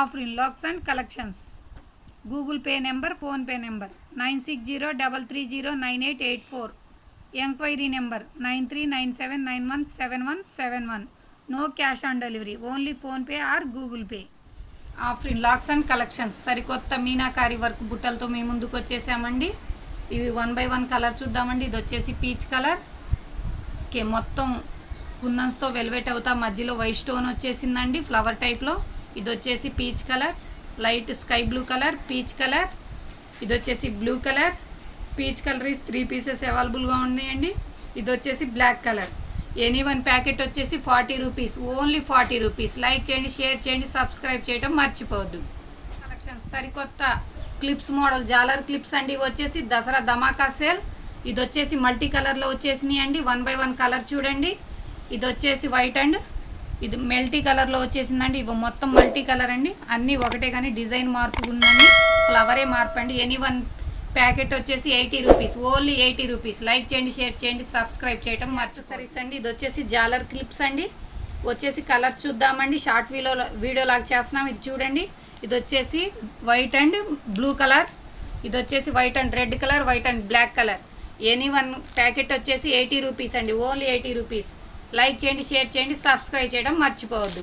Afrin lakhs and collections. Google Pay number PhonePe number nine six zero double three zero nine eight eight four. Enquiry number nine three nine seven nine one seven one seven one. No cash on delivery only PhonePe or Google Pay. Afreen lakhs and collections. సరికొత్త meenakari work బుట్టలతో మేము ముందుకు వచ్చేసామండి. ఇవి one by one colour చూద్దామండి. ఇది వచ్చేసి peach colour. Okay మొత్తం కుందన్స్తో velvet అవుతా మధ్యలో వైట్ స్టోన్ వచ్చేసిందండి ఫ్లవర్ టైప్లో. ఇది వచ్చేసి peach colour light sky blue colour peach colour. ఇది వచ్చేసి blue colour. Peach colour is three pieces అవైలబుల్గా ఉన్నాయండి. ఇది వచ్చేసి black colour. Any one packet వచ్చేసి forty rupees. Only forty rupees. Like చేయండి షేర్ చేయండి సబ్స్క్రైబ్ చేయడం మర్చిపోవద్దు. కలెక్షన్స్. సరికొత్త క్లిప్స్ మోడల్ జాలర్ క్లిప్స్ అండి. వచ్చేసి దసరా ధమాకా సేల్. ఇది వచ్చేసి మల్టీ కలర్లో వచ్చేసినాయి అండి వన్ బై వన్ కలర్ చూడండి. ఇది వచ్చేసి వైట్ అండ్ ఇది మెల్టీ కలర్లో వచ్చేసిందండి. ఇవి మొత్తం మల్టీ కలర్ అండి. అన్నీ ఒకటే కానీ డిజైన్ మార్పు ఉందండి. ఫ్లవరే మార్పు అండి ఎనీ వన్ ప్యాకెట్ వచ్చేసి eighty rupees. Only eighty rupees. Like చేయండి షేర్ చేయండి సబ్స్క్రైబ్ చేయటం మర్చిసరీస్ అండి. ఇది వచ్చేసి జాలర్ క్లిప్స్ అండి. వచ్చేసి కలర్ చూద్దామండి. షార్ట్ వీడియో వీడియో లాగా చేస్తున్నాం. ఇది చూడండి. ఇది వచ్చేసి వైట్ అండ్ బ్లూ కలర్ ఇది వచ్చేసి white and red colour white and black colour any one packet వచ్చేసి ఎయిటీ రూపీస్ అండి. Only eighty rupees. లైక్ చేయండి షేర్ చేయండి సబ్స్క్రైబ్ చేయడం మర్చిపోవద్దు.